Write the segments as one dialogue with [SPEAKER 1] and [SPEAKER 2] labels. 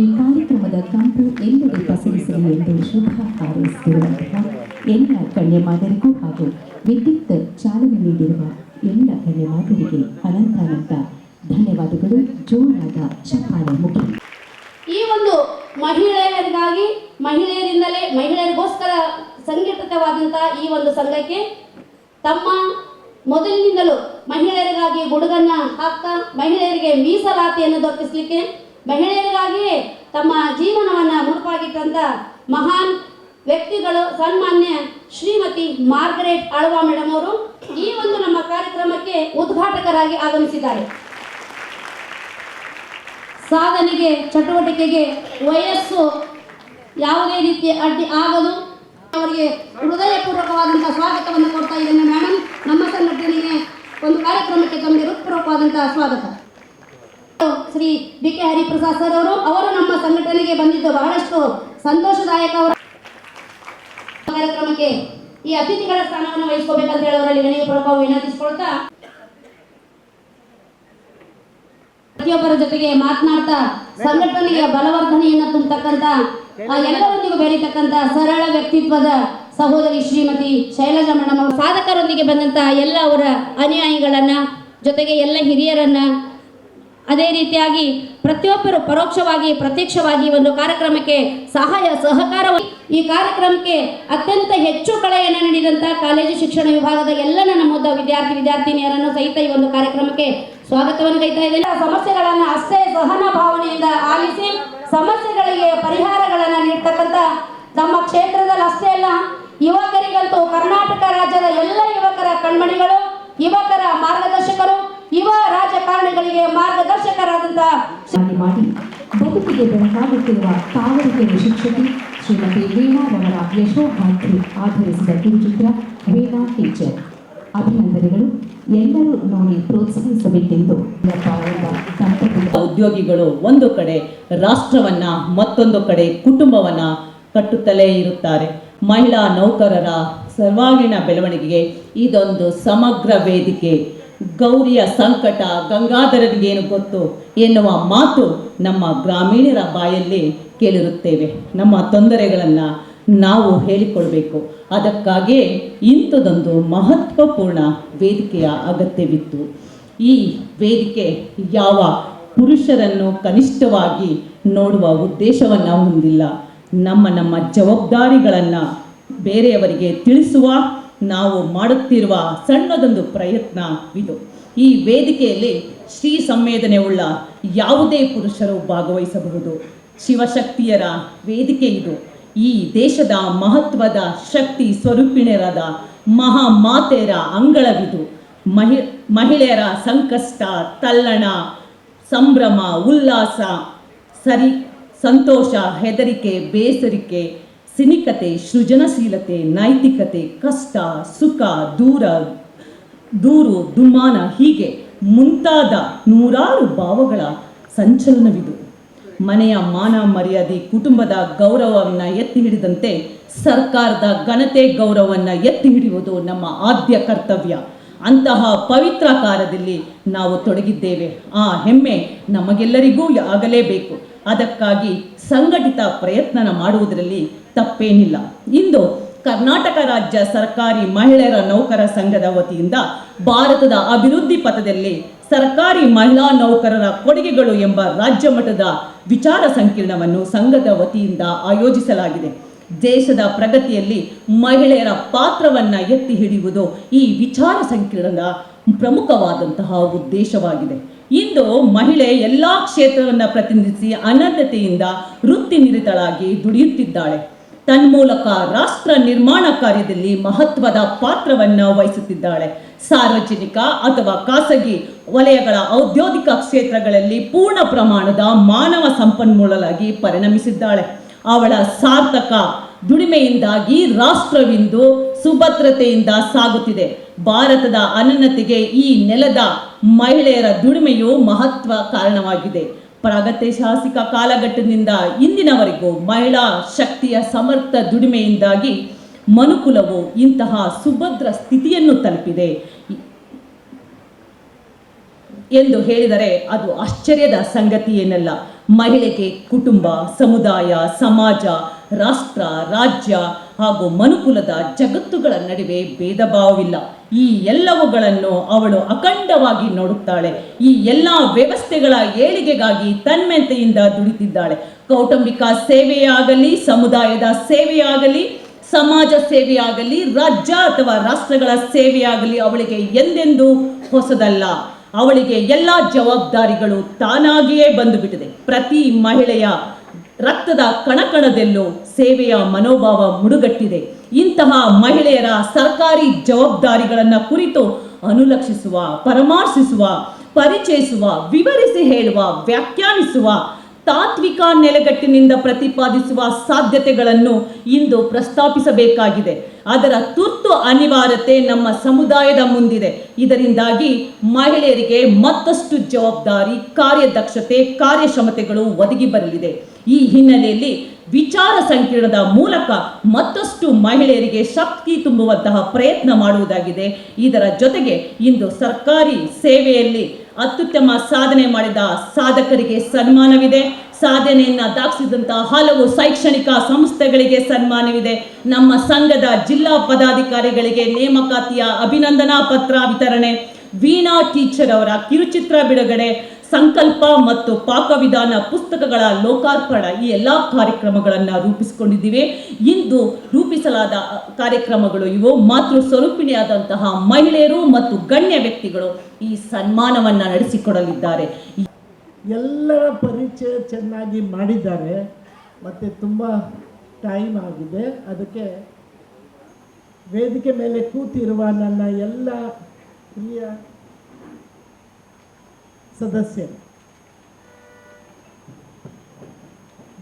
[SPEAKER 1] ಈ ಕಾರ್ಯಕ್ರಮದ ಕಂಪು ಎಲ್ಲೆಡೆ ಪಸರಿಸಲಿ ಎಂದು ಶುಭ ಹಾರೈಸುತ್ತಿರುವಂತಹ ಎಲ್ಲ ಗಣ್ಯಮಾದರಿಗೂ ಹಾಗೂ ವಿದ್ಯುತ್ ಚಾಲನೆ ನೀಡಿರುವ ಎಲ್ಲ ಗಣ್ಯಮಾದರಿಗೆ ಅನಂತಾನಂತ ಧನ್ಯವಾದಗಳು. ಜೋರಾದ ಚಪ್ಪಾಳೆ ಮುಖ್ಯ
[SPEAKER 2] ಈ ಒಂದು ಮಹಿಳೆಯರಿಗಾಗಿ, ಮಹಿಳೆಯರಿಂದಲೇ, ಮಹಿಳೆಯರಿಗೋಸ್ಕರ ಸಂಘಟಿತವಾದಂತಹ ಈ ಒಂದು ಸಂಘಕ್ಕೆ ತಮ್ಮ ಮೊದಲಿನಿಂದಲೂ ಮಹಿಳೆಯರಿಗಾಗಿ ಗುಡುಗನ್ನ ಹಾಕ್ತಾ ಮಹಿಳೆಯರಿಗೆ ಮೀಸಲಾತಿಯನ್ನು ದೊರಕಿಸಲಿಕ್ಕೆ ಮಹಿಳೆಯರಿಗಾಗಿಯೇ ತಮ್ಮ ಜೀವನವನ್ನು ಮುಡುಪಾಗಿಟ್ಟಂತ ಮಹಾನ್ ವ್ಯಕ್ತಿಗಳು ಸನ್ಮಾನ್ಯ ಶ್ರೀಮತಿ ಮಾರ್ಗರೇಟ್ ಆಳ್ವಾ ಮೇಡಮ್ ಅವರು ಈ ಒಂದು ನಮ್ಮ ಕಾರ್ಯಕ್ರಮಕ್ಕೆ ಉದ್ಘಾಟಕರಾಗಿ ಆಗಮಿಸಿದ್ದಾರೆ. ಸಾಧನೆಗೆ, ಚಟುವಟಿಕೆಗೆ ವಯಸ್ಸು ಯಾವುದೇ ರೀತಿಯ ಅಡ್ಡಿ ಆಗದು ಅವರಿಗೆ ಹೃದಯಪೂರ್ವಕವಾದಂತಹ ಸ್ವಾಗತವನ್ನು ಕೊಡ್ತಾ ಇದ್ದೇನೆ. ಮೇಡಮ್, ನಮ್ಮ ಸಂಘಟನೆಗೆ ಒಂದು ಕಾರ್ಯಕ್ರಮಕ್ಕೆ ತಮಗೆ ಹೃತ್ಪೂರ್ವಕವಾದಂತಹ ಸ್ವಾಗತ. Shri D K Hariprasad sir ಅವರು ಅವರು ನಮ್ಮ ಸಂಘಟನೆಗೆ ಬಂದಿದ್ದು ಬಹಳಷ್ಟು ಸಂತೋಷದಾಯಕ ಕಾರ್ಯಕ್ರಮಕ್ಕೆ ಈ ಅತಿಥಿಗಳ ಸ್ಥಾನವನ್ನು ವಹಿಸ್ಕೋಬೇಕಂತ ಹೇಳಿ ಅವರಲ್ಲಿ ವಿನಯಪೂರ್ವಕವಾಗಿ ವಿನಂತಿಸಿಕೊಳ್ತಾ ಪ್ರತಿಯೊಬ್ಬರ ಜೊತೆಗೆ ಮಾತನಾಡ್ತಾ ಸಂಘಟನೆಯ ಬಲವರ್ಧನೆಯನ್ನು ತುಂಬತಕ್ಕಂತ ಎಲ್ಲರೊಂದಿಗೂ ಬೆರೀತಕ್ಕಂತ ಸರಳ ವ್ಯಕ್ತಿತ್ವದ ಸಹೋದರಿ ಶ್ರೀಮತಿ ಶೈಲಜಾ ಮೇಡಮ್ ಸಾಧಕರೊಂದಿಗೆ ಬಂದಂತ ಎಲ್ಲ ಅವರ ಅನುಯಾಯಿಗಳನ್ನ, ಜೊತೆಗೆ ಎಲ್ಲ ಹಿರಿಯರನ್ನ ಅದೇ ರೀತಿಯಾಗಿ ಪ್ರತಿಯೊಬ್ಬರು ಪರೋಕ್ಷವಾಗಿ, ಪ್ರತ್ಯಕ್ಷವಾಗಿ ಒಂದು ಕಾರ್ಯಕ್ರಮಕ್ಕೆ ಸಹಾಯ ಸಹಕಾರ ಈ ಕಾರ್ಯಕ್ರಮಕ್ಕೆ ಅತ್ಯಂತ ಹೆಚ್ಚು ಕಳೆಯನ್ನು ನೀಡಿದಂತಹ ಕಾಲೇಜು ಶಿಕ್ಷಣ ವಿಭಾಗದ ಎಲ್ಲ ನನ್ನ ವಿದ್ಯಾರ್ಥಿ, ವಿದ್ಯಾರ್ಥಿನಿಯರನ್ನು ಸಹಿತ ಈ ಒಂದು ಕಾರ್ಯಕ್ರಮಕ್ಕೆ ಸ್ವಾಗತವನ್ನು ಕೈತಾ ಇದ್ದೇನೆ. ಸಮಸ್ಯೆಗಳನ್ನು ಅಷ್ಟೇ ಸಹನ ಭಾವನೆಯಿಂದ ಆಲಿಸಿ ಸಮಸ್ಯೆಗಳಿಗೆ ಪರಿಹಾರಗಳನ್ನು ನೀಡ್ತಕ್ಕಂಥ ನಮ್ಮ ಕ್ಷೇತ್ರದಲ್ಲಿ ಅಷ್ಟೇ ಅಲ್ಲ. ಯುವಕರಿಗಂತೂ ಕರ್ನಾಟಕ ರಾಜ್ಯದ ಎಲ್ಲ ಯುವಕರ ಕಣ್ಮಣಿಗಳು, ಯುವಕರ ಮಾರ್ಗದರ್ಶಕರು, ಯುವ ರಾಜಕಾರಣಿಗಳಿಗೆ ಮಾರ್ಗದರ್ಶಕರಾದಂತಹ
[SPEAKER 1] ಸಾಧನೆ ಮಾಡಿ ಬದುಕಿಗೆ ಬೆಳಕಾಗುತ್ತಿರುವ ತಾವರೆಕೆರೆ ಶಿಕ್ಷಕಿ ಶ್ರೀಮತಿ ವೀಣಾರವರ ಯಶೋಗಾಥೆ ಆಧರಿಸಿದ ಕಿರುಚಿತ್ರ ವೀಣಾ ಟೀಚರ್ ಅಭಿನಂದನೆಗಳು. ಎಲ್ಲರೂ ನೋಡಿ ಪ್ರೋತ್ಸಾಹಿಸಬೇಕೆಂದು
[SPEAKER 3] ಉದ್ಯೋಗಿಗಳು ಒಂದು ಕಡೆ ರಾಷ್ಟ್ರವನ್ನ ಮತ್ತೊಂದು ಕಡೆ ಕುಟುಂಬವನ್ನ ಕಟ್ಟುತ್ತಲೇ ಇರುತ್ತಾರೆ. ಮಹಿಳಾ ನೌಕರರ ಸರ್ವಾಂಗೀಣ ಬೆಳವಣಿಗೆಗೆ ಇದೊಂದು ಸಮಗ್ರ ವೇದಿಕೆ. ಗೌರಿಯ ಸಂಕಟ ಗಂಗಾಧರರಿಗೇನು ಗೊತ್ತು ಎನ್ನುವ ಮಾತು ನಮ್ಮ ಗ್ರಾಮೀಣರ ಬಾಯಲ್ಲಿ ಕೇಳಿರುತ್ತೇವೆ. ನಮ್ಮ ತೊಂದರೆಗಳನ್ನು ನಾವು ಹೇಳಿಕೊಳ್ಬೇಕು. ಅದಕ್ಕಾಗಿಯೇ ಇಂಥದೊಂದು ಮಹತ್ವಪೂರ್ಣ ವೇದಿಕೆಯ ಅಗತ್ಯವಿತ್ತು. ಈ ವೇದಿಕೆ ಯಾವ ಪುರುಷರನ್ನು ಕನಿಷ್ಠವಾಗಿ ನೋಡುವ ಉದ್ದೇಶವನ್ನು ಹೊಂದಿಲ್ಲ. ನಮ್ಮ ನಮ್ಮ ಜವಾಬ್ದಾರಿಗಳನ್ನು ಬೇರೆಯವರಿಗೆ ತಿಳಿಸುವ ನಾವು ಮಾಡುತ್ತಿರುವ ಸಣ್ಣದೊಂದು ಪ್ರಯತ್ನ ಇದು. ಈ ವೇದಿಕೆಯಲ್ಲಿ ಶ್ರೀ ಸಂವೇದನೆ ಉಳ್ಳ ಯಾವುದೇ ಪುರುಷರು ಭಾಗವಹಿಸಬಹುದು. ಶಿವಶಕ್ತಿಯರ ವೇದಿಕೆ ಇದು. ಈ ದೇಶದ ಮಹತ್ವದ ಶಕ್ತಿ ಸ್ವರೂಪಿಣಿಯರಾದ ಮಹಾಮಾತೆಯರ ಅಂಗಳವಿದು. ಮಹಿ, ಮಹಿಳೆಯರ ಸಂಕಷ್ಟ, ತಲ್ಲಣ, ಸಂಭ್ರಮ, ಉಲ್ಲಾಸ, ಸರಿ, ಸಂತೋಷ, ಹೆದರಿಕೆ, ಬೇಸರಿಕೆ ಸಿನಿಕತೆ, ಸೃಜನಶೀಲತೆ, ನೈತಿಕತೆ, ಕಷ್ಟ, ಸುಖ, ದೂರ, ದೂರು ದುಮ್ಮಾನ ಹೀಗೆ ಮುಂತಾದ ನೂರಾರು ಭಾವಗಳ ಸಂಚಲನವಿದು. ಮನೆಯ ಮಾನ ಮರ್ಯಾದೆ, ಕುಟುಂಬದ ಗೌರವವನ್ನು ಎತ್ತಿ ಹಿಡಿದಂತೆ ಸರ್ಕಾರದ ಘನತೆ ಗೌರವವನ್ನು ಎತ್ತಿ ಹಿಡಿಯುವುದು ನಮ್ಮ ಆದ್ಯ ಕರ್ತವ್ಯ. ಅಂತಹ ಪವಿತ್ರ ಕಾರ್ಯದಲ್ಲಿ ನಾವು ತೊಡಗಿದ್ದೇವೆ. ಆ ಹೆಮ್ಮೆ ನಮಗೆಲ್ಲರಿಗೂ ಆಗಲೇಬೇಕು. ಅದಕ್ಕಾಗಿ ಸಂಘಟಿತ ಪ್ರಯತ್ನ ಮಾಡುವುದರಲ್ಲಿ ತಪ್ಪೇನಿಲ್ಲ. ಇಂದು ಕರ್ನಾಟಕ ರಾಜ್ಯ ಸರ್ಕಾರಿ ಮಹಿಳೆಯರ ನೌಕರ ಸಂಘದ ವತಿಯಿಂದ ಭಾರತದ ಅಭಿವೃದ್ಧಿ ಪಥದಲ್ಲಿ ಸರ್ಕಾರಿ ಮಹಿಳಾ ನೌಕರರ ಕೊಡುಗೆಗಳು ಎಂಬ ರಾಜ್ಯ ಮಟ್ಟದ ವಿಚಾರ ಸಂಕಿರಣವನ್ನು ಸಂಘದ ವತಿಯಿಂದ ಆಯೋಜಿಸಲಾಗಿದೆ. ದೇಶದ ಪ್ರಗತಿಯಲ್ಲಿ ಮಹಿಳೆಯರ ಪಾತ್ರವನ್ನ ಎತ್ತಿ ಹಿಡಿಯುವುದು ಈ ವಿಚಾರ ಸಂಕಿರಣದ ಪ್ರಮುಖವಾದಂತಹ ಉದ್ದೇಶವಾಗಿದೆ. ಇಂದು ಮಹಿಳೆ ಎಲ್ಲಾ ಕ್ಷೇತ್ರವನ್ನು ಪ್ರತಿನಿಧಿಸಿ ಅನನ್ಯತೆಯಿಂದ ವೃತ್ತಿ ನಿರತಳಾಗಿ ದುಡಿಯುತ್ತಿದ್ದಾಳೆ. ತನ್ಮೂಲಕ ರಾಷ್ಟ್ರ ನಿರ್ಮಾಣ ಕಾರ್ಯದಲ್ಲಿ ಮಹತ್ವದ ಪಾತ್ರವನ್ನು ವಹಿಸುತ್ತಿದ್ದಾಳೆ. ಸಾರ್ವಜನಿಕ ಅಥವಾ ಖಾಸಗಿ ವಲಯಗಳ ಔದ್ಯೋಗಿಕ ಕ್ಷೇತ್ರಗಳಲ್ಲಿ ಪೂರ್ಣ ಪ್ರಮಾಣದ ಮಾನವ ಸಂಪನ್ಮೂಲವಾಗಿ ಪರಿಣಮಿಸಿದ್ದಾಳೆ. ಅವಳ ಸಾರ್ಥಕ ದುಡಿಮೆಯಿಂದಾಗಿ ರಾಷ್ಟ್ರವಿಂದು ಸುಭದ್ರತೆಯಿಂದ ಸಾಗುತ್ತಿದೆ. ಭಾರತದ ಅನನ್ಯತೆಗೆ ಈ ನೆಲದ ಮಹಿಳೆಯರ ದುಡಿಮೆಯು ಮಹತ್ವ ಕಾರಣವಾಗಿದೆ. ಪ್ರಾಗೈತಿಹಾಸಿಕ ಕಾಲಘಟ್ಟದಿಂದ ಇಂದಿನವರೆಗೂ ಮಹಿಳಾ ಶಕ್ತಿಯ ಸಮರ್ಥ ದುಡಿಮೆಯಿಂದಾಗಿ ಮನುಕುಲವು ಇಂತಹ ಸುಭದ್ರ ಸ್ಥಿತಿಯನ್ನು ತಲುಪಿದೆ. ಎಂದು ಹೇಳಿದರೆ ಅದು ಆಶ್ಚರ್ಯದ ಸಂಗತಿ ಏನಲ್ಲ. ಮಹಿಳೆಗೆ ಕುಟುಂಬ, ಸಮುದಾಯ, ಸಮಾಜ, ರಾಷ್ಟ್ರ, ರಾಜ್ಯ ಹಾಗೂ ಮನುಕುಲದ ಜಗತ್ತುಗಳ ನಡುವೆ ಭೇದ ಭಾವವಿಲ್ಲ ಈ ಎಲ್ಲವುಗಳನ್ನು ಅವಳು ಅಖಂಡವಾಗಿ ನೋಡುತ್ತಾಳೆ. ಈ ಎಲ್ಲ ವ್ಯವಸ್ಥೆಗಳ ಏಳಿಗೆಗಾಗಿ ತನ್ಮಯತೆಯಿಂದ ದುಡಿತಿದ್ದಾಳೆ. ಕೌಟುಂಬಿಕ ಸೇವೆಯಾಗಲಿ, ಸಮುದಾಯದ ಸೇವೆಯಾಗಲಿ, ಸಮಾಜ ಸೇವೆಯಾಗಲಿ, ರಾಜ್ಯ ಅಥವಾ ರಾಷ್ಟ್ರಗಳ ಸೇವೆಯಾಗಲಿ ಅವಳಿಗೆ ಎಂದೆಂದೂ ಹೊಸದಲ್ಲ. ಅವಳಿಗೆ ಎಲ್ಲ ಜವಾಬ್ದಾರಿಗಳು ತಾನಾಗಿಯೇ ಬಂದುಬಿಟ್ಟಿದೆ. ಪ್ರತಿ ಮಹಿಳೆಯ ರಕ್ತದ ಕಣಕಣದಲ್ಲೂ ಸೇವೆಯ ಮನೋಭಾವ ಮುಡುಗಟ್ಟಿದೆ. ಇಂತಹ ಮಹಿಳೆಯರ ಸರ್ಕಾರಿ ಜವಾಬ್ದಾರಿಗಳನ್ನು ಕುರಿತು ಅನುಲಕ್ಷಿಸುವ, ಪರಾಮರ್ಶಿಸುವ, ಪರಿಚಯಿಸುವ, ವಿವರಿಸಿ ಹೇಳುವ, ವ್ಯಾಖ್ಯಾನಿಸುವ ತಾತ್ವಿಕ ನೆಲೆಗಟ್ಟಿನಿಂದ ಪ್ರತಿಪಾದಿಸುವ ಸಾಧ್ಯತೆಗಳನ್ನು ಇಂದು ಪ್ರಸ್ತಾಪಿಸಬೇಕಾಗಿದೆ. ಅದರ ತುರ್ತು ಅನಿವಾರ್ಯತೆ ನಮ್ಮ ಸಮುದಾಯದ ಮುಂದಿದೆ. ಇದರಿಂದಾಗಿ ಮಹಿಳೆಯರಿಗೆ ಮತ್ತಷ್ಟು ಜವಾಬ್ದಾರಿ, ಕಾರ್ಯದಕ್ಷತೆ, ಕಾರ್ಯಕ್ಷಮತೆಗಳು ಒದಗಿ ಬರಲಿದೆ. ಈ ಹಿನ್ನೆಲೆಯಲ್ಲಿ ವಿಚಾರ ಸಂಕಿರಣದ ಮೂಲಕ ಮತ್ತಷ್ಟು ಮಹಿಳೆಯರಿಗೆ ಶಕ್ತಿ ತುಂಬುವಂತಹ ಪ್ರಯತ್ನ ಮಾಡುವುದಾಗಿದೆ. ಇದರ ಜೊತೆಗೆ ಇಂದು ಸರ್ಕಾರಿ ಸೇವೆಯಲ್ಲಿ ಅತ್ಯುತ್ತಮ ಸಾಧನೆ ಮಾಡಿದ ಸಾಧಕರಿಗೆ ಸನ್ಮಾನವಿದೆ. ಸಾಧನೆಯನ್ನು ದಾಖಲಿಸಿದಂತಹ ಹಲವು ಶೈಕ್ಷಣಿಕ ಸಂಸ್ಥೆಗಳಿಗೆ ಸನ್ಮಾನವಿದೆ. ನಮ್ಮ ಸಂಘದ ಜಿಲ್ಲಾ ಪದಾಧಿಕಾರಿಗಳಿಗೆ ನೇಮಕಾತಿಯ ಅಭಿನಂದನಾ ಪತ್ರ ವಿತರಣೆ. ವೀಣಾ ಟೀಚರ್ ಅವರ ಕಿರುಚಿತ್ರ ಬಿಡುಗಡೆ. ಸಂಕಲ್ಪ ಮತ್ತು ಪಾಕವಿಧಾನ ಪುಸ್ತಕಗಳ ಲೋಕಾರ್ಪಣ ಈ ಎಲ್ಲ ಕಾರ್ಯಕ್ರಮಗಳನ್ನು ರೂಪಿಸಿಕೊಂಡಿದ್ದೀವಿ. ಇಂದು ರೂಪಿಸಲಾದ ಕಾರ್ಯಕ್ರಮಗಳು ಇವು. ಮಾತೃ ಸ್ವರೂಪಿಣಿಯಾದಂತಹ ಮಹಿಳೆಯರು ಮತ್ತು ಗಣ್ಯ ವ್ಯಕ್ತಿಗಳು ಈ ಸನ್ಮಾನವನ್ನು ನಡೆಸಿಕೊಡಲಿದ್ದಾರೆ.
[SPEAKER 4] ಎಲ್ಲರ ಪರಿಚಯ ಚೆನ್ನಾಗಿ ಮಾಡಿದ್ದಾರೆ. ಮತ್ತು ತುಂಬ ಟೈಮ್ ಆಗಿದೆ. ಅದಕ್ಕೆ ವೇದಿಕೆ ಮೇಲೆ ಕೂತಿರುವ ನನ್ನ ಎಲ್ಲ ಪ್ರಿಯ ಸದಸ್ಯರು.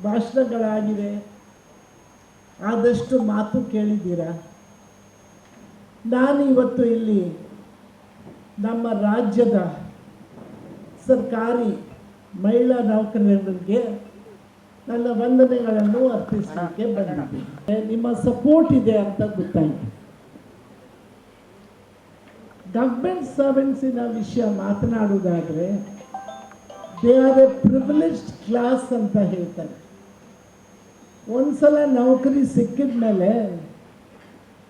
[SPEAKER 4] ಭಾಷಣಗಳಾಗಿವೆ. ಆದಷ್ಟು ಮಾತು ಕೇಳಿದ್ದೀರಾ? ನಾನು ಇವತ್ತು ಇಲ್ಲಿ ನಮ್ಮ ರಾಜ್ಯದ ಸರ್ಕಾರಿ ಮಹಿಳಾ ನೌಕರರಿಗೆ ನನ್ನ ವಂದನೆಗಳನ್ನು ಅರ್ಪಿಸಲಿಕ್ಕೆ ಬಂದಿದ್ದೀನಿ. ನಿಮ್ಮ ಸಪೋರ್ಟ್ ಇದೆ ಅಂತ ಗೊತ್ತಾಯಿತು. ಗವ್ರ್ಮೆಂಟ್ ಸರ್ವೆಂಟ್ಸಿನ ವಿಷಯ ಮಾತನಾಡುವುದಾದರೆ they are a privileged class ಅಂತ ಹೇಳ್ತಾರೆ. ಒಂದ್ಸಲ ನೌಕರಿ ಸಿಕ್ಕಿದ ಮೇಲೆ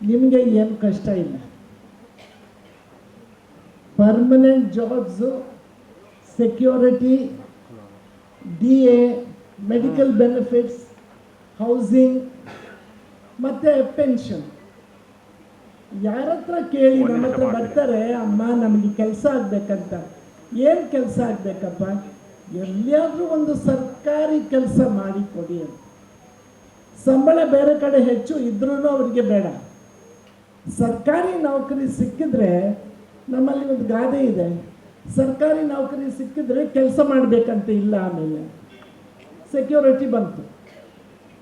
[SPEAKER 4] ನಿಮಗೆ ಏನು ಕಷ್ಟ ಇಲ್ಲ. Permanent jobs security D A medical benefits housing ಮತ್ತು ಪೆನ್ಷನ್ ಯಾರ ಹತ್ರ ಕೇಳಿ ನಮ್ಮ ಹತ್ರ ಬರ್ತಾರೆ ಅಮ್ಮ ನಮಗೆ ಕೆಲಸ ಆಗ್ಬೇಕಂತ. ಏನು ಕೆಲಸ ಆಗ್ಬೇಕಪ್ಪ? ಎಲ್ಲಿಯಾದರೂ ಒಂದು ಸರ್ಕಾರಿ ಕೆಲಸ ಮಾಡಿ ಕೊಡಿ ಅಂತ. ಸಂಬಳ ಬೇರೆ ಕಡೆ ಹೆಚ್ಚು ಇದ್ರೂ ಅವರಿಗೆ ಬೇಡ. ಸರ್ಕಾರಿ ನೌಕರಿ ಸಿಕ್ಕಿದ್ರೆ ನಮ್ಮಲ್ಲಿ ಒಂದು ಗಾದೆ ಇದೆ. ಸರ್ಕಾರಿ ನೌಕರಿ ಸಿಕ್ಕಿದ್ರೆ ಕೆಲಸ ಮಾಡಬೇಕಂತ ಇಲ್ಲ ಆಮೇಲೆ. ಸೆಕ್ಯೂರಿಟಿ ಬಂತು.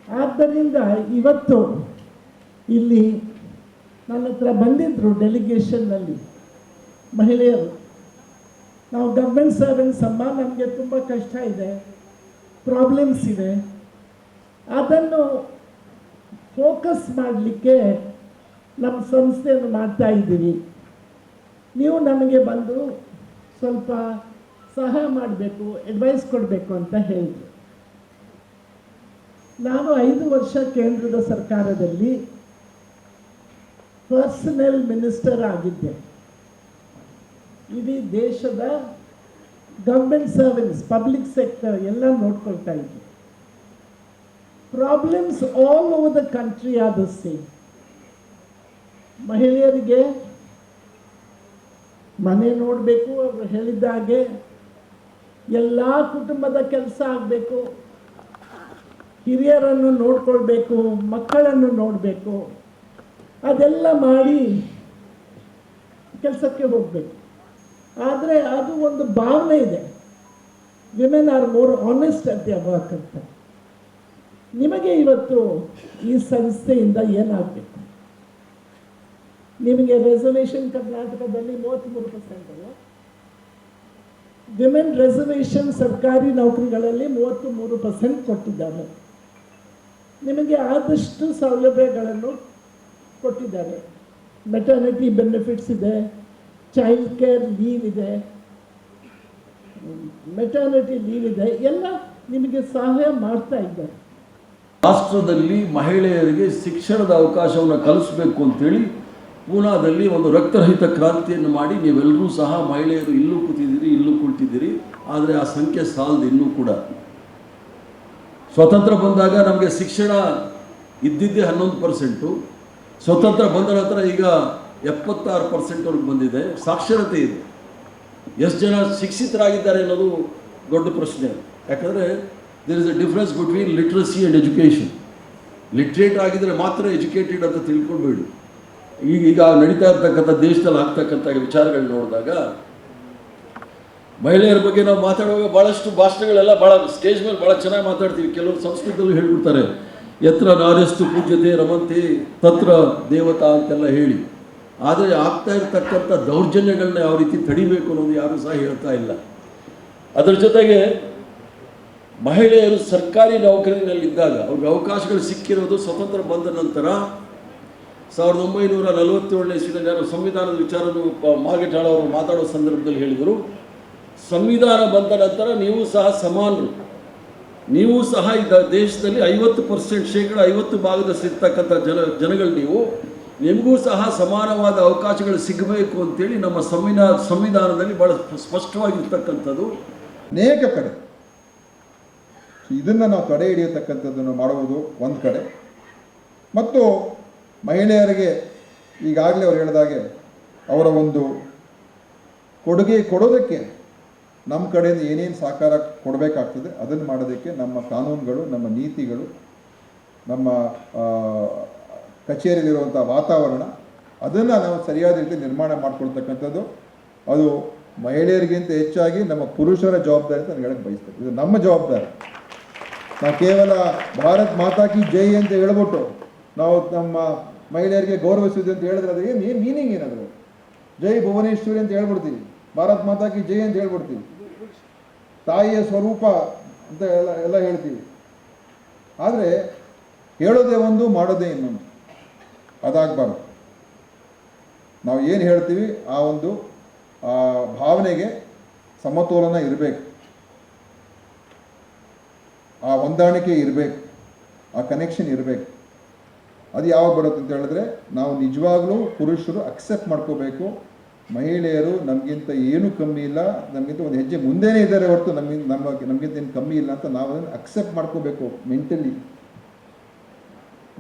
[SPEAKER 4] ಆದ್ದರಿಂದ ಇವತ್ತು ಇಲ್ಲಿ ನನ್ನ ಹತ್ರ ಬಂದಿದ್ದರು ಡೆಲಿಗೇಷನ್ನಲ್ಲಿ ಮಹಿಳೆಯರು. ನಾವು ಗವರ್ಮೆಂಟ್ ಸರ್ವೆಂಟ್ಸ್ ಅಮ್ಮ, ನಮಗೆ ತುಂಬ ಕಷ್ಟ ಇದೆ. ಪ್ರಾಬ್ಲಮ್ಸ್ ಇದೆ. ಅದನ್ನು ಫೋಕಸ್ ಮಾಡಲಿಕ್ಕೆ ನಮ್ಮ ಸಂಸ್ಥೆಯನ್ನು ಮಾಡ್ತಾ ಇದ್ದೀವಿ. ನೀವು ನಮಗೆ ಬಂದು ಸ್ವಲ್ಪ ಸಹಾಯ ಮಾಡಬೇಕು ಅಡ್ವೈಸ್ ಕೊಡಬೇಕು ಅಂತ ಹೇಳಿದರು. ನಾನು ಐದು ವರ್ಷ ಕೇಂದ್ರದ ಸರ್ಕಾರದಲ್ಲಿ ಪರ್ಸನಲ್ ಮಿನಿಸ್ಟರ್ ಆಗಿದ್ದೆ. ಇಡೀ ದೇಶದ ಗೌರ್ಮೆಂಟ್ ಸರ್ವೆನ್ಸ್ ಪಬ್ಲಿಕ್ ಸೆಕ್ಟರ್ ಎಲ್ಲ ನೋಡ್ಕೊಳ್ತಾ ಇದ್ದೆ. Problems all over the country ಆದ ಸೇಮ್ ಮಹಿಳೆಯರಿಗೆ ಮನೆ ನೋಡಬೇಕು, ಅವರು ಹೇಳಿದ ಹಾಗೆ ಎಲ್ಲ ಕುಟುಂಬದ ಕೆಲಸ ಆಗಬೇಕು. ಹಿರಿಯರನ್ನು ನೋಡ್ಕೊಳ್ಬೇಕು, ಮಕ್ಕಳನ್ನು ನೋಡಬೇಕು. ಅದೆಲ್ಲ ಮಾಡಿ ಕೆಲಸಕ್ಕೆ ಹೋಗಬೇಕು. ಆದರೆ ಅದು ಒಂದು ಭಾವನೆ ಇದೆ. ವಿಮೆನ್ ಆರ್ ಮೋರ್ ಆನೆಸ್ಟ್ ಅಂತ ವರ್ಕ್ ಅಂತ. ನಿಮಗೆ ಇವತ್ತು ಈ ಸಂಸ್ಥೆಯಿಂದ ಏನಾಗಬೇಕು? ನಿಮಗೆ ರೆಸರ್ವೇಷನ್ ಕರ್ನಾಟಕದಲ್ಲಿ ಮೂವತ್ತ್ಮೂರು ಪರ್ಸೆಂಟ್ ಅಲ್ಲ ವಿಮೆನ್ ರೆಸರ್ವೇಷನ್ ಸರ್ಕಾರಿ ನೌಕರಿಗಳಲ್ಲಿ ಮೂವತ್ತು ಮೂರು ಪರ್ಸೆಂಟ್ ಕೊಟ್ಟಿದ್ದಾರೆ. ನಿಮಗೆ ಆದಷ್ಟು ಸೌಲಭ್ಯಗಳನ್ನು ಕೊಟ್ಟಿದ್ದಾರೆ. ಮೆಟರ್ನಿಟಿ ಬೆನಿಫಿಟ್ಸ್ ಇದೆ ಚೈಲ್ಡ್ ಕೇರ್ ಲೀವ್ ಇದೆ ಮೆಟರ್ನಿಟಿ ಲೀವ್ ಇದೆ, ಎಲ್ಲ ನಿಮಗೆ ಸಹಾಯ ಮಾಡ್ತಾ ಇದ್ದಾರೆ.
[SPEAKER 5] ರಾಷ್ಟ್ರದಲ್ಲಿ ಮಹಿಳೆಯರಿಗೆ ಶಿಕ್ಷಣದ ಅವಕಾಶವನ್ನು ಕಲಿಸಬೇಕು ಅಂತೇಳಿ ಪೂನಾದಲ್ಲಿ ಒಂದು ರಕ್ತರಹಿತ ಕ್ರಾಂತಿಯನ್ನು ಮಾಡಿ ನೀವೆಲ್ಲರೂ ಸಹ ಮಹಿಳೆಯರು ಇಲ್ಲೂ ಕೂತಿದ್ದೀರಿ, ಇಲ್ಲೂ ಕುಳಿತಿದ್ದೀರಿ, ಆದರೆ ಆ ಸಂಖ್ಯೆ ಸಾಲದು ಇನ್ನೂ ಕೂಡ. ಸ್ವತಂತ್ರ ಬಂದಾಗ ನಮಗೆ ಶಿಕ್ಷಣ ಇದ್ದಿದ್ದೇ ಹನ್ನೊಂದು ಪರ್ಸೆಂಟು. ಸ್ವತಂತ್ರ ಬಂದ ನಂತರ ಈಗ ಎಪ್ಪತ್ತಾರು ಪರ್ಸೆಂಟ್ವರೆಗೆ ಬಂದಿದೆ. ಸಾಕ್ಷರತೆ ಇದೆ. ಎಷ್ಟು ಜನ ಶಿಕ್ಷಿತರಾಗಿದ್ದಾರೆ ಅನ್ನೋದು ದೊಡ್ಡ ಪ್ರಶ್ನೆ. ಯಾಕಂದರೆ there is a difference between literacy and education literate ಆಗಿದ್ದರೆ ಮಾತ್ರ ಎಜುಕೇಟೆಡ್ ಅಂತ ತಿಳ್ಕೊಳ್ಬೇಡಿ. ಈಗ ಈಗ ನಡೀತಾ ಇರ್ತಕ್ಕಂಥ ದೇಶದಲ್ಲಿ ಆಗ್ತಕ್ಕಂಥ ವಿಚಾರಗಳು ನೋಡಿದಾಗ ಮಹಿಳೆಯರ ಬಗ್ಗೆ ನಾವು ಮಾತಾಡುವಾಗ ಭಾಳಷ್ಟು ಭಾಷಣಗಳೆಲ್ಲ ಭಾಳ ಸ್ಟೇಜ್ ಮೇಲೆ ಭಾಳ ಚೆನ್ನಾಗಿ ಮಾತಾಡ್ತೀವಿ. ಕೆಲವರು ಸಂಸ್ಕೃತದಲ್ಲೂ ಹೇಳ್ಬಿಡ್ತಾರೆ. ಯತ್ರ ನಾರ್ಯಸ್ತು ಪೂಜ್ಯತೆ ರಮಂತೆ, ತತ್ರ ದೇವತಾ ಅಂತೆಲ್ಲ ಹೇಳಿ. ಆದರೆ ಆಗ್ತಾ ಇರತಕ್ಕಂಥ ದೌರ್ಜನ್ಯಗಳನ್ನ ಯಾವ ರೀತಿ ತಡಿಬೇಕು ಅನ್ನೋದು ಯಾರೂ ಸಹ ಹೇಳ್ತಾ ಇಲ್ಲ. ಅದರ ಜೊತೆಗೆ ಮಹಿಳೆಯರು ಸರ್ಕಾರಿ ನೌಕರಿನಲ್ಲಿದ್ದಾಗ ಅವ್ರಿಗೆ ಅವಕಾಶಗಳು ಸಿಕ್ಕಿರೋದು ಸ್ವತಂತ್ರ ಬಂದ ನಂತರ ಸಾವಿರದ ಒಂಬೈನೂರ ನಲವತ್ತೇಳನೇ ಇಸ್ವಿನಲ್ಲಿ ಯಾರು ಸಂವಿಧಾನದ ವಿಚಾರವನ್ನು ಮಾಗೇಟಾಳ ಅವರು ಮಾತಾಡೋ ಸಂದರ್ಭದಲ್ಲಿ ಹೇಳಿದರು. ಸಂವಿಧಾನ ಬಂದ ನಂತರ ನೀವು ಸಹ ಸಮಾನರು. ನೀವು ಸಹ ಇದ ದೇಶದಲ್ಲಿ ಐವತ್ತು ಪರ್ಸೆಂಟ್ ಶೇಕಡ ಐವತ್ತು ಭಾಗದಷ್ಟಿರ್ತಕ್ಕಂಥ ಜನ, ಜನಗಳು ನೀವು. ನಿಮಗೂ ಸಹ ಸಮಾನವಾದ ಅವಕಾಶಗಳು ಸಿಗಬೇಕು ಅಂತೇಳಿ ನಮ್ಮ ಸಂವಿಧಾನ ಸಂವಿಧಾನದಲ್ಲಿ ಭಾಳ ಸ್ಪಷ್ಟವಾಗಿರ್ತಕ್ಕಂಥದ್ದು.
[SPEAKER 6] ಅನೇಕ ಕಡೆ. ಇದನ್ನು ನಾವು ತಡೆ ಹಿಡಿಯತಕ್ಕಂಥದ್ದನ್ನು ಮಾಡುವುದು ಒಂದು ಕಡೆ. ಮತ್ತು ಮಹಿಳೆಯರಿಗೆ ಈಗಾಗಲೇ ಅವ್ರು ಹೇಳಿದಾಗೆ ಅವರ ಒಂದು ಕೊಡುಗೆ ಕೊಡೋದಕ್ಕೆ ನಮ್ಮ ಕಡೆಯಿಂದ ಏನೇನು ಸಹಕಾರ ಕೊಡಬೇಕಾಗ್ತದೆ ಅದನ್ನು ಮಾಡೋದಕ್ಕೆ ನಮ್ಮ ಕಾನೂನುಗಳು, ನಮ್ಮ ನೀತಿಗಳು, ನಮ್ಮ ಕಚೇರಿಯಲ್ಲಿರುವಂಥ ವಾತಾವರಣ, ಅದನ್ನು ನಾವು ಸರಿಯಾದ ರೀತಿ ನಿರ್ಮಾಣ ಮಾಡ್ಕೊಳ್ತಕ್ಕಂಥದ್ದು, ಅದು ಮಹಿಳೆಯರಿಗಿಂತ ಹೆಚ್ಚಾಗಿ ನಮ್ಮ ಪುರುಷರ ಜವಾಬ್ದಾರಿ ಅಂತ ನಾನು ಹೇಳಕ್ಕೆ ಬಯಸ್ತೇನೆ. ಇದು ನಮ್ಮ ಜವಾಬ್ದಾರಿ. ನಾವು ಕೇವಲ ಭಾರತ್ ಮಾತಾಕಿ ಜೈ ಅಂತ ಹೇಳ್ಬಿಟ್ಟು, ನಾವು ನಮ್ಮ ಮಹಿಳೆಯರಿಗೆ ಗೌರವಿಸಿದ್ವಿ ಅಂತ ಹೇಳಿದ್ರೆ ಅದು ಏನು ಏನು ಮೀನಿಂಗ್ ಏನಾದರೂ ಜೈ ಭುವನೇಶ್ವರಿ ಅಂತ ಹೇಳ್ಬಿಡ್ತೀವಿ. ಭಾರತ್ ಮಾತಾಕಿ ಜೈ ಅಂತ ಹೇಳ್ಬಿಡ್ತೀವಿ. ತಾಯಿಯ ಸ್ವರೂಪ ಅಂತ ಎಲ್ಲ ಎಲ್ಲ ಹೇಳ್ತೀವಿ. ಆದರೆ ಹೇಳೋದೇ ಒಂದು, ಮಾಡೋದೇ ಇನ್ನೊಂದು. ಅದಾಗಬಾರ್ದು. ನಾವು ಏನು ಹೇಳ್ತೀವಿ? ಆ ಒಂದು, ಆ ಭಾವನೆಗೆ ಸಮತೋಲನ ಇರಬೇಕು. ಆ ಹೊಂದಾಣಿಕೆ ಇರಬೇಕು. ಆ ಕನೆಕ್ಷನ್ ಇರಬೇಕು. ಅದು ಯಾವಾಗ ಬರುತ್ತೆ ಅಂತ ಹೇಳಿದ್ರೆ, ನಾವು ನಿಜವಾಗ್ಲೂ ಪುರುಷರು ಅಕ್ಸೆಪ್ಟ್ ಮಾಡ್ಕೋಬೇಕು. ಮಹಿಳೆಯರು ನಮಗಿಂತ ಏನು ಕಮ್ಮಿ ಇಲ್ಲ, ನಮಗಿಂತ ಒಂದು ಹೆಜ್ಜೆ ಮುಂದೆನೇ ಇದ್ದಾರೆ ಹೊರತು ನಮಗಿಂತ ನಮ್ಮ, ನಮಗಿಂತ ಏನು ಕಮ್ಮಿ ಇಲ್ಲ ಅಂತ ನಾವು ಅದನ್ನು ಅಕ್ಸೆಪ್ಟ್ ಮಾಡ್ಕೋಬೇಕು ಮೆಂಟಲಿ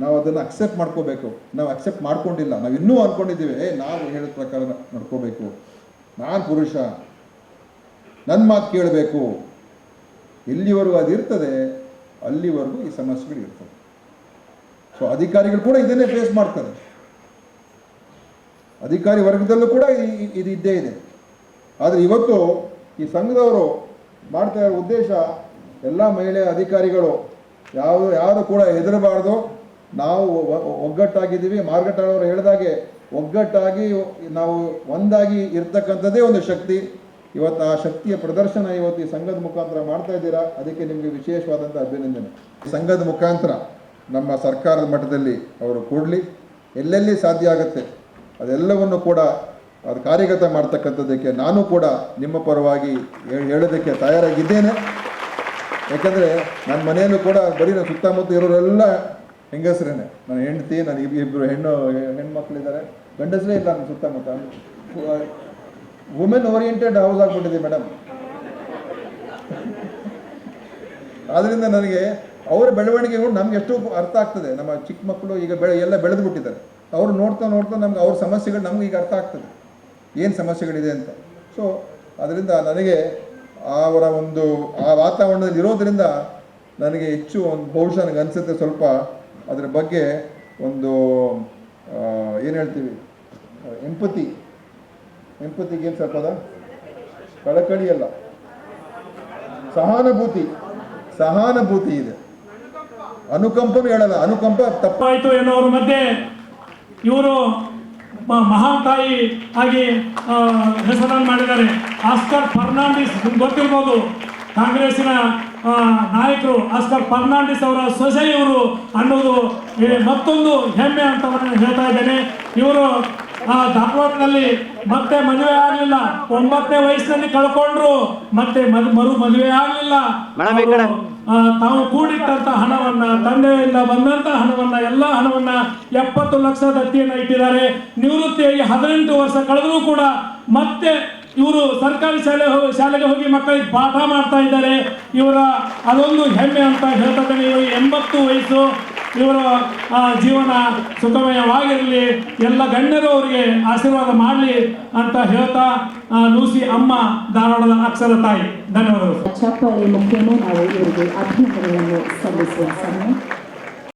[SPEAKER 6] ನಾವು ಅದನ್ನು ಅಕ್ಸೆಪ್ಟ್ ಮಾಡ್ಕೋಬೇಕು. ನಾವು ಅಕ್ಸೆಪ್ಟ್ ಮಾಡ್ಕೊಂಡಿಲ್ಲ. ನಾವು ಇನ್ನೂ ಅಂದ್ಕೊಂಡಿದ್ದೀವಿ ನಾವು ಹೇಳಿದ ಪ್ರಕಾರ ನಡ್ಕೋಬೇಕು. ನಾನು ಪುರುಷ ನನ್ನ ಮಾತು ಕೇಳಬೇಕು. ಎಲ್ಲಿವರೆಗೂ ಅದಿರ್ತದೆ ಅಲ್ಲಿವರೆಗೂ ಈ ಸಮಸ್ಯೆಗಳು ಇರ್ತವೆ. ಸೊ ಅಧಿಕಾರಿಗಳು ಕೂಡ ಇದನ್ನೇ ಫೇಸ್ ಮಾಡ್ತಾರೆ. ಅಧಿಕಾರಿ ವರ್ಗದಲ್ಲೂ ಕೂಡ ಇದು ಇದ್ದೇ ಇದೆ. ಆದರೆ ಇವತ್ತು ಈ ಸಂಘದವರು ಮಾಡ್ತಾ ಇರೋ ಉದ್ದೇಶ ಎಲ್ಲ ಮಹಿಳೆ ಅಧಿಕಾರಿಗಳು ಯಾವ ಯಾರು ಕೂಡ ಹೆದರಬಾರ್ದು. ನಾವು ಒಗ್ಗಟ್ಟಾಗಿದ್ದೀವಿ. ಮಾರ್ಗಟ್ಟಾಳವರು ಹೇಳಿದಾಗೆ ಒಗ್ಗಟ್ಟಾಗಿ ನಾವು ಒಂದಾಗಿ ಇರ್ತಕ್ಕಂಥದ್ದೇ ಒಂದು ಶಕ್ತಿ. ಇವತ್ತು ಆ ಶಕ್ತಿಯ ಪ್ರದರ್ಶನ ಇವತ್ತು ಈ ಸಂಘದ ಮುಖಾಂತರ ಮಾಡ್ತಾ ಇದ್ದೀರಾ? ಅದಕ್ಕೆ ನಿಮಗೆ ವಿಶೇಷವಾದಂಥ ಅಭಿನಂದನೆ. ಸಂಘದ ಮುಖಾಂತರ ನಮ್ಮ ಸರ್ಕಾರದ ಮಟ್ಟದಲ್ಲಿ ಅವರು ಕೂಡಲಿ ಎಲ್ಲೆಲ್ಲಿ ಸಾಧ್ಯ ಆಗುತ್ತೆ ಅದೆಲ್ಲವನ್ನು ಕೂಡ ಅದು ಕಾರ್ಯಗತ ಮಾಡ್ತಕ್ಕಂಥದ್ದಕ್ಕೆ ನಾನು ಕೂಡ ನಿಮ್ಮ ಪರವಾಗಿ ಹೇಳೋದಕ್ಕೆ ತಯಾರಾಗಿದ್ದೇನೆ. ಯಾಕಂದರೆ ನನ್ನ ಮನೆಯಲ್ಲೂ ಕೂಡ ಬರೀ ನನ್ನ ಸುತ್ತಮುತ್ತ ಇರೋರೆಲ್ಲ ಹೆಂಗಸರೇನೆ. ನನ್ನ ಹೆಂಡತಿ ನನ್ನ ಇಬ್ಬರು ಹೆಣ್ಣು, ಹೆಣ್ಮಕ್ಳಿದ್ದಾರೆ. ಗಂಡಸರೇ ಇಲ್ಲ ನನ್ನ ಸುತ್ತಮುತ್ತ. ವುಮೆನ್ ಓರಿಯೆಂಟೆಡ್ ಹೌಸ್ ಆಗಿಬಿಟ್ಟಿದೆ ಮೇಡಮ್ ಆದ್ದರಿಂದ ನನಗೆ ಅವರ ಬೆಳವಣಿಗೆಗಳು ನಮ್ಗೆ ಎಷ್ಟು ಅರ್ಥ ಆಗ್ತದೆ. ನಮ್ಮ ಚಿಕ್ಕ ಮಕ್ಕಳು ಈಗ ಬೆಳೆ, ಎಲ್ಲ ಬೆಳೆದು ಬಿಟ್ಟಿದ್ದಾರೆ ಅವ್ರು ನೋಡ್ತಾ ನೋಡ್ತಾ ನಮ್ಗೆ ಅವ್ರ ಸಮಸ್ಯೆಗಳು ನಮ್ಗೆ ಈಗ ಅರ್ಥ ಆಗ್ತದೆ. ಏನು ಸಮಸ್ಯೆಗಳಿದೆ ಅಂತ. ಸೊ ಅದರಿಂದ ನನಗೆ ಅವರ ಒಂದು ಆ ವಾತಾವರಣದಲ್ಲಿ ಇರೋದ್ರಿಂದ ನನಗೆ ಹೆಚ್ಚು ಒಂದು ಬಹುಶಃ ನನಗೆ ಅನಿಸುತ್ತೆ ಸ್ವಲ್ಪ ಅದರ ಬಗ್ಗೆ ಒಂದು ಏನು ಹೇಳ್ತೀವಿ? ಎಂಪತಿ. ಎಂಪತಿಗೆ ಏನು ಸ್ವಲ್ಪ ಅದ ಕಳಕಳಿ ಅಲ್ಲ. ಸಹಾನುಭೂತಿ. ಸಹಾನುಭೂತಿ ಇದೆ. ಅನುಕಂಪನೂ ಹೇಳಲ್ಲ. ಅನುಕಂಪ
[SPEAKER 7] ತಪ್ಪಾಯ್ತು ಎನ್ನುವರ ಮಧ್ಯೆ ಇವರು ಮಹಾತಾಯಿ ಆಗಿ ಹೆಸರನ್ನು ಮಾಡಿದ್ದಾರೆ. ಆಸ್ಕರ್ ಫರ್ನಾಂಡಿಸ್ ಗೊತ್ತಿರ್ಬೋದು ಕಾಂಗ್ರೆಸ್ಸಿನ ನಾಯಕರು ಆಸ್ಕರ್ ಫರ್ನಾಂಡಿಸ್ ಅವರ ಸೊಸೆ ಇವರು ಅನ್ನೋದು ಮತ್ತೊಂದು ಹೆಮ್ಮೆ ಅಂತ ಹೇಳ್ತಾ ಇದ್ದೇನೆ. ಇವರು ಆ ಧಾರವಾಡದಲ್ಲಿ ಮತ್ತೆ ಮದುವೆ ಆಗಲಿಲ್ಲ. ಒಂಬತ್ತನೇ ವಯಸ್ಸಿನಲ್ಲಿ ಕಳ್ಕೊಂಡ್ರು ಮತ್ತೆ ಮರು ಮದುವೆ ಆಗಲಿಲ್ಲ. ತಾವು ಕೂಡಿಟ್ಟಂತ ಹಣವನ್ನ ತಂದೆಯಿಂದ ಬಂದಂತ ಹಣವನ್ನ ಎಲ್ಲ ಹಣವನ್ನ ಎಪ್ಪತ್ತು ಲಕ್ಷ ದತ್ತಿಯನ್ನ ಇಟ್ಟಿದ್ದಾರೆ. ನಿವೃತ್ತಿಯಾಗಿ ಹದಿನೆಂಟು ವರ್ಷ ಕಳೆದರೂ ಕೂಡ ಮತ್ತೆ ಇವರು ಸರ್ಕಾರಿ ಶಾಲೆ ಶಾಲೆಗೆ ಹೋಗಿ ಮಕ್ಕಳಿಗೆ ಪಾಠ ಮಾಡ್ತಾ ಇದ್ದಾರೆ. ಇವರ ಅದೊಂದು ಹೆಮ್ಮೆ ಅಂತ ಹೇಳ್ತಾ ಇವರು ಎಂಬತ್ತು ವಯಸ್ಸು ಇವರ ಜೀವನ ಸುಖಮಯವಾಗಿರಲಿ, ಎಲ್ಲ ಗಣ್ಯರು ಅವರಿಗೆ ಆಶೀರ್ವಾದ ಮಾಡಲಿ ಅಂತ ಹೇಳ್ತಾ ಲೂಸಿ ಅಮ್ಮ ಧಾರವಾಡದ ಅಕ್ಷರ ತಾಯಿ. ಧನ್ಯವಾದಗಳು.
[SPEAKER 1] ಚಪ್ಪಾಳೆ ಮುಖೇನ ನಾವು ಇವರಿಗೆ ಅಭಿನಂದನೆಯನ್ನು ಸಲ್ಲಿಸುವ